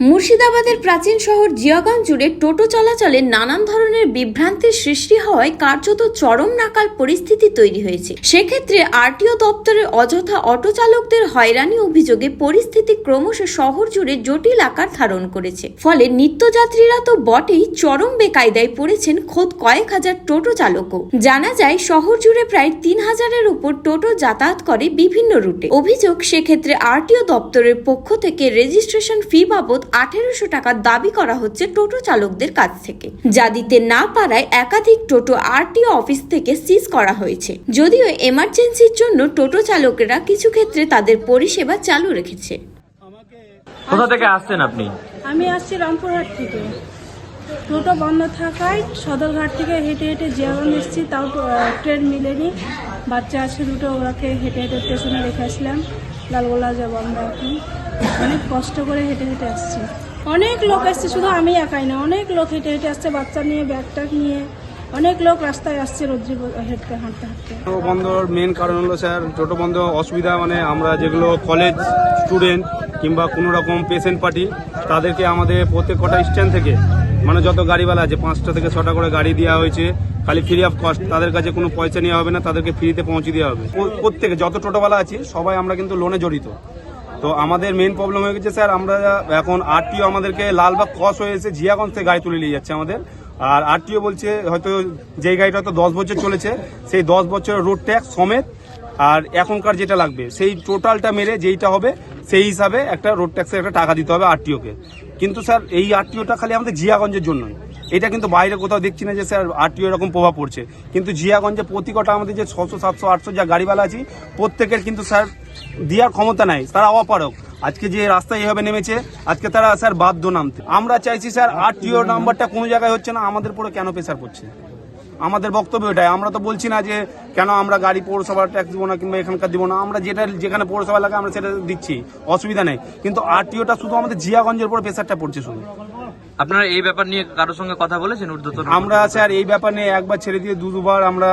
মুর্শিদাবাদের প্রাচীন শহর জিয়াগঞ্জ জুড়ে টোটো চলাচলে নানান ধরনের বিভ্রান্তির সৃষ্টি হওয়ায় কার্যত চরম নাকাল পরিস্থিতি তৈরি হয়েছে। সেক্ষেত্রে আরটিও দপ্তরের অযথা অটো চালকদের হয়রানি অভিযোগে পরিস্থিতি ক্রমশ শহর জুড়ে জটিল আকার ধারণ করেছে। ফলে নিত্যযাত্রীরা তো বটেই চরম বেকায়দায় পড়েছেন খোদ কয়েক হাজার টোটো চালকও। জানা যায়, শহর জুড়ে প্রায় তিন হাজারের উপর টোটো যাতায়াত করে বিভিন্ন রুটে। অভিযোগ, সেক্ষেত্রে আরটিও দপ্তরের পক্ষ থেকে রেজিস্ট্রেশন ফি বাবদ আঠেরোশো টাকা দাবি করা হচ্ছে টোটো চালকদের কাছ থেকে। যা দিতে না পারায় একাধিক টোটো আরটিও অফিস থেকে সিজ করা হয়েছে। যদিও এমার্জেন্সির জন্য টোটো চালকেরা কিছু ক্ষেত্রে তাদের পরিষেবা চালু রেখেছে। কোথা থেকে আসছেন আপনি? আমি আসছি রামপুরহাট থেকে। টোটো বন্ধ থাকায় সদরঘাট থেকে হেঁটে হেঁটে জিয়াগঞ্জ এসেছি তাও ট্রেন মিলেনি। বাচ্চা আছে দুটো ওরাকে হেঁটে হেঁটে স্টেশনে রেখে আসলাম। লালগোলা যা বন্ধ এখন। অনেক কষ্ট করে হেঁটে হেঁটে আসছি। অনেক লোক আসছে, শুধু আমি একাই না, অনেক লোক হেঁটে হেঁটে আসছে, বাচ্চা নিয়ে ব্যাগ ট্যাগ নিয়ে। অনেক লোক রাস্তায় আসছে রোদ্রি হেঁটতে, হাঁটতে হাঁটতে। বন্ধর মেন কারণ হলো স্যার টোটো বন্ধ অসুবিধা মানে আমরা যেগুলো কলেজ স্টুডেন্ট কিংবা কোনো রকম পেশেন্ট পার্টি তাদেরকে আমাদের প্রত্যেক কটা স্ট্যান্ড থেকে মানে যত গাড়িওয়ালা আছে, পাঁচটা থেকে ছটা করে গাড়ি দেওয়া হয়েছে, খালি ফ্রি অফ কস্ট তাদের কাছে কোনো পয়সা নেওয়া হবে না, তাদেরকে ফ্রিতে পৌঁছে দেওয়া হবে। প্রত্যেকে, যত টোটোওয়ালা আছে, সবাই আমরা কিন্তু লোনে জড়িত। তো আমাদের মেন প্রবলেম হয়ে গেছে স্যার আমরা এখন আরটিও আমাদেরকে লালবাগ ক্রস হয়ে এসে জিয়াগঞ্জ থেকে গাড়ি তুলে নিয়ে যাচ্ছে আমাদের। আর আরটিও বলছে, হয়তো যে গাড়িটা হয়তো দশ বছর চলেছে, সেই দশ বছরের রোড ট্যাক্স সমেত, আর এখনকার যেটা লাগবে, সেই টোটালটা মেরে যেইটা হবে, সেই হিসাবে একটা রোড ট্যাক্সের একটা টাকা দিতে হবে আরটিওকে কিন্তু স্যার, এই আরটিওটা খালি আমাদের জিয়াগঞ্জের জন্যই এটা কিন্তু বাইরে কোথাও দেখছি না যে স্যার, আরটিও এরকম প্রভাব পড়ছে। কিন্তু জিয়াগঞ্জে প্রতি কটা আমাদের যে ছশো, সাতশো, আটশো যা গাড়িওয়ালা আছি, প্রত্যেকের কিন্তু স্যার দেওয়ার ক্ষমতা নাই। তারা অপারক আজকে যে রাস্তায় এইভাবে নেমেছে, আজকে তারা স্যার বাধ্য নামতে। আমরা চাইছি স্যার, আরটিও নাম্বারটা কোনো জায়গায় হচ্ছে না, আমাদের পুরো কেন প্রেশার পড়ছে? আমাদের বক্তব্য এটাই। আমরা তো বলছি না যে কেন আমরা গাড়ি পৌরসভার ট্যাক্স দিব না কিংবা এখানকার দিব না। আমরা যেটা যেখানে পৌরসভা লাগে আমরা সেটা দিচ্ছি। অসুবিধা নেই। কিন্তু আরটিওটা শুধু আমাদের জিয়াগঞ্জের উপর প্রেশারটা পড়ছে শুধু। আপনারা এই ব্যাপার নিয়ে কারোর সঙ্গে কথা বলেছেন ঊর্ধ্বতন আমরা স্যার এই ব্যাপার নিয়ে একবার ছেড়ে দিয়ে দু দুবার আমরা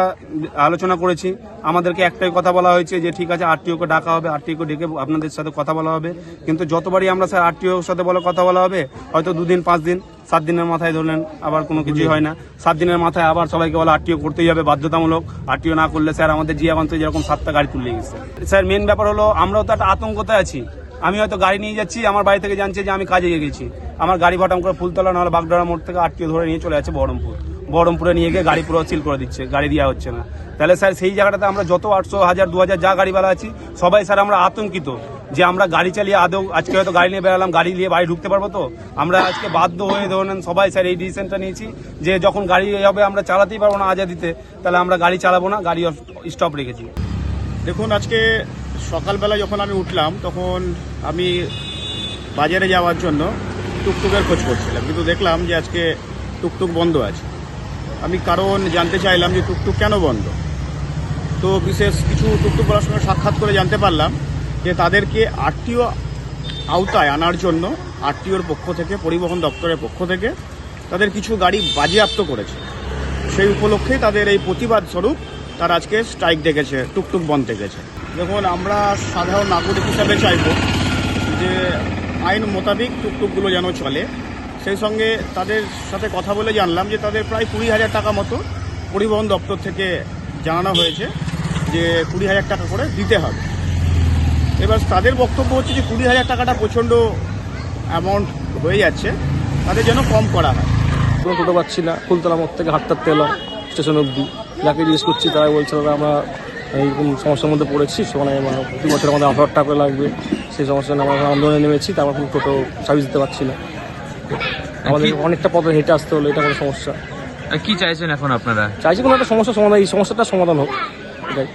আলোচনা করেছি। আমাদেরকে একটাই কথা বলা হয়েছে যে, ঠিক আছে, আরটিওকে ডাকা হবে, আরটিওকে ডেকে আপনাদের সাথে কথা বলা হবে। কিন্তু যতবারই আমরা স্যার আরটিওর সাথে বলে কথা বলা হবে, হয়তো দুদিন, পাঁচ দিন, সাত দিনের মাথায় ধরলেন, আবার কোনো কিছুই হয় না। সাত দিনের মাথায় আবার সবাইকে বলে আরটিও করতেই হবে, বাধ্যতামূলক। আরটিও না করলে স্যার আমাদের জিয়াগঞ্জ যেরকম সাতটা গাড়ি তুলে গেছে। স্যার মেন ব্যাপার হলো আমরাও তো একটা আতঙ্কতে আছি। আমি হয়তো গাড়ি নিয়ে যাচ্ছি, আমার বাড়ি থেকে জানছে যে আমি কাজে গিয়ে গেছি। আমার গাড়ি ভাটাম করে ফুলতলা, নাহলে বাগডোরা মোড় থেকে আটকে ধরে নিয়ে চলে যাচ্ছে বহরমপুর। বহরমপুরে নিয়ে গিয়ে গাড়ি পুরো সিল করে দিচ্ছে, গাড়ি দেওয়া হচ্ছে না। তাহলে স্যার, সেই জায়গাটাতে আমরা যত আটশো, হাজার, দু হাজার যা গাড়িওয়ালা আছি, সবাই স্যার আমরা আতঙ্কিত যে আমরা গাড়ি চালিয়ে আদৌ আজকে হয়তো গাড়ি নিয়ে বেরালাম গাড়ি নিয়ে বাড়ি ঢুকতে পারব তো? আমরা আজকে বাধ্য হয়ে ধরেন সবাই স্যার এই ডিসিশনটা নিয়েছি যে যখন গাড়ি হবে আমরা চালাতেই পারব না আজাদিতে, তাহলে আমরা গাড়ি চালাবো না, গাড়ি স্টপ রেখেছি। দেখুন, আজকে সকালবেলা যখন আমি উঠলাম, তখন আমি বাজারে যাওয়ার জন্য টুকটুকের খোঁজ করছিলাম। কিন্তু দেখলাম যে আজকে টুকটুক বন্ধ আছে। আমি কারণ জানতে চাইলাম যে টুকটুক কেন বন্ধ? তো বিশেষ কিছু টুকটুকওয়ালার সঙ্গে সাক্ষাৎ করে জানতে পারলাম যে তাদেরকে আরটিও আওতায় আনার জন্য, আরটিওর পক্ষ থেকে, পরিবহন দপ্তরের পক্ষ থেকে তাদের কিছু গাড়ি বাজেয়াপ্ত করেছে। সেই উপলক্ষে তাদের এই প্রতিবাদ স্বরূপ তারা আজকে স্ট্রাইক ডেকেছে, টুকটুক বন্ধ ডেকেছে। দেখুন, আমরা সাধারণ নাগরিক হিসাবে চাইব যে আইন মোতাবেক টুকটুকগুলো যেন চলে। সেই সঙ্গে তাদের সাথে কথা বলে জানলাম যে তাদের প্রায় কুড়ি হাজার টাকা মতো পরিবহন দপ্তর থেকে জানানো হয়েছে যে কুড়ি হাজার টাকা করে দিতে হবে। এবার তাদের বক্তব্য হচ্ছে যে কুড়ি হাজার টাকাটা প্রচণ্ড অ্যামাউন্ট হয়ে যাচ্ছে, তাদের যেন কম করা হয়। কোনো টোটো পাচ্ছি না, ফুলতলা মোড় থেকে হাঁটতে এলাম স্টেশন অবধি। যাকে জিজ্ঞেস করছি তারা বলছে আমরা এইরকম সমস্যার মধ্যে পড়েছি সেখানে মানে প্রতি বছর আমাদের আঠারো টাকা লাগবে। সেই সমস্যা আমরা আন্দোলনে নেমেছি তারপর কোনো টোটো সার্ভিস দিতে পারছি না। আমাদের অনেকটা পথে হেঁটে আসতে হলো এটা কোনো সমস্যা। কি চাইছেন এখন আপনারা? চাইছি কোনো একটা সমস্যা সমাধান এই সমস্যাটা সমাধান হোক। এটাই।